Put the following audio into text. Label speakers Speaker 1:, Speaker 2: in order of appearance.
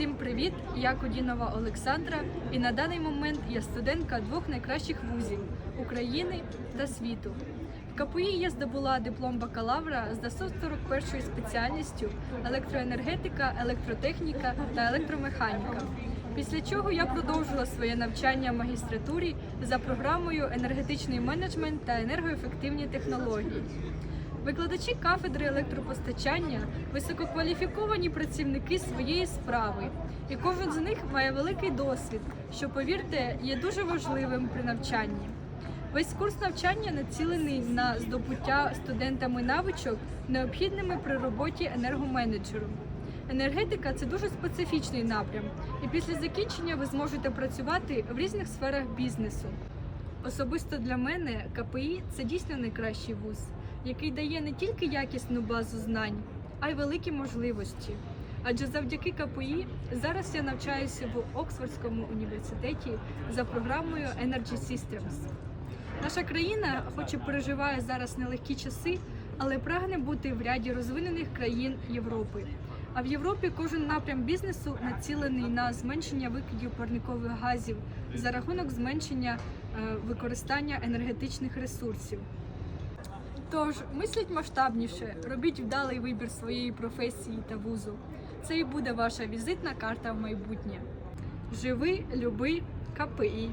Speaker 1: Всім привіт! Я Кудінова Олександра, і на даний момент я студентка двох найкращих вузів України та світу. В КПІ я здобула диплом бакалавра з 941 спеціальністю електроенергетика, електротехніка та електромеханіка. Після чого я продовжила своє навчання в магістратурі за програмою енергетичний менеджмент та енергоефективні технології. Викладачі кафедри електропостачання висококваліфіковані працівники своєї справи, і кожен з них має великий досвід, що, повірте, є дуже важливим при навчанні. Весь курс навчання націлений на здобуття студентами навичок, необхідними при роботі енергоменеджером. Енергетика це дуже специфічний напрям, і після закінчення ви зможете працювати в різних сферах бізнесу. Особисто для мене КПІ це дійсно найкращий вуз, який дає не тільки якісну базу знань, а й великі можливості. Адже завдяки КПІ зараз я навчаюся в Оксфордському університеті за програмою Energy Systems. Наша країна, хоч і переживає зараз нелегкі часи, але прагне бути в ряді розвинених країн Європи. А в Європі кожен напрям бізнесу націлений на зменшення викидів парникових газів за рахунок зменшення е, використання енергетичних ресурсів. Тож мисліть масштабніше, робіть вдалий вибір своєї професії та вузу. Це і буде ваша візитна карта в майбутнє. Живи, люби, КПІ.